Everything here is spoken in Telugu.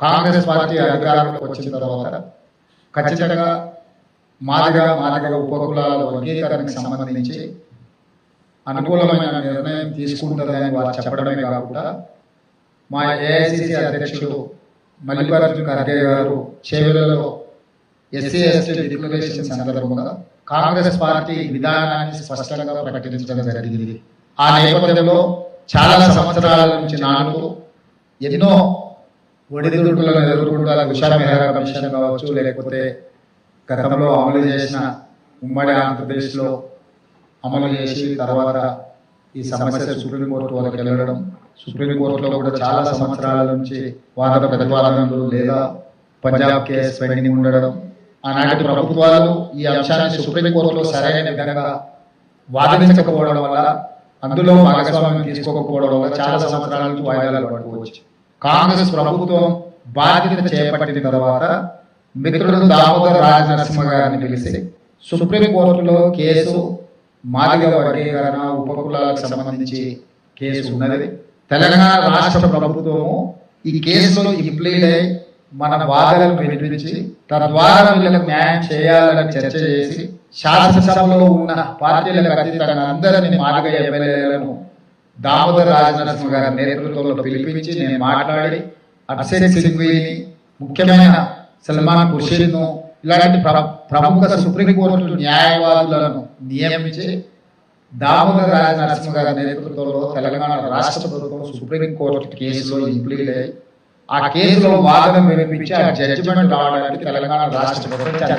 కాంగ్రెస్ పార్టీ అధికారంలోకి వచ్చిన తర్వాత ఖచ్చితంగా మాదిగా మాదిగ ఉపకులాల వర్గీకరణకు సంబంధించి అనుకూలమైన నిర్ణయం తీసుకుంటుందని వారు చెప్పడమే కాకుండా మా ఏఐసిసి అధ్యక్షుడు మల్లికార్జున ఖర్గే గారు చేవెలలో ఎస్సీ ఎస్టీ డిక్లరేషన్ సందర్భంగా కాంగ్రెస్ పార్టీ విధానాన్ని స్పష్టంగా ప్రకటించడం జరిగింది. ఆ నేపథ్యంలో చాలా సంవత్సరాల నుంచి నాలుగు ఎన్నో ఒడిదుడుకులను ఎదుర్కొంటారు ఉషా మెహరా కమిషన్ కావచ్చు లేకపోతే గతంలో అమలు చేసిన ఉమ్మడి ఆంధ్రప్రదేశ్లో అమలు చేసి తర్వాత ఈ సమస్య సుప్రీంకోర్టు వరకు వెళ్ళడం సుప్రీంకోర్టులో కూడా చాలా సంవత్సరాల నుంచి వాద ప్రతిపాదనలు లేదా పంజాబ్ కేసు పెండింగ్ ఉండడం ఆనాటి ప్రభుత్వాలు ఈ అంశాన్ని సుప్రీంకోర్టులో సరైన విధంగా వాదించకపోవడం వల్ల అందులో భాగస్వామ్యం తీసుకోకపోవడం వల్ల చాలా సంవత్సరాల నుంచి వాయిదాలు పడుకోవచ్చు కాంగ్రెస్ ప్రభుత్వం బాధ్యత చేపట్టిన తర్వాత మిత్రుడు దామోదర్ రాజ నరసింహ గారిని పిలిచి సుప్రీంకోర్టులో కేసు మాదిగ వర్గీకరణ ఉపకులాలకు సంబంధించి కేసు ఉన్నది. తెలంగాణ రాష్ట్ర ప్రభుత్వము ఈ కేసులో ఇంప్లీడ్ అయి మన వాదనలు వినిపించి తద్వారా వీళ్ళకి న్యాయం చేయాలని చర్చ చేసి శాసనసభలో ఉన్న పార్టీలకు అతీతంగా అందరినీ మాదిగ ఎమ్మెల్యేలను దామోదర్ రాజనరసింహ గారి నేతృత్వంలో పిలిపించి నేను మాట్లాడి అభిషేక్ సింగ్వీని ముఖ్యమైన సల్మాన్ ఖుర్షీద్ను ఇలాంటి ప్ర- ప్రముఖ సుప్రీంకోర్టు న్యాయవాదులను నియమించి దామోదర్ రాజనరసింహ గారి నేతృత్వంలో తెలంగాణ రాష్ట్ర ప్రభుత్వం సుప్రీంకోర్టు కేసులో ఇంప్లీడ్ అయ్యి ఆ కేసులో వాదన వినిపించి ఆ జడ్జిమెంట్ రావడానికి తెలంగాణ రాష్ట్ర ప్రభుత్వం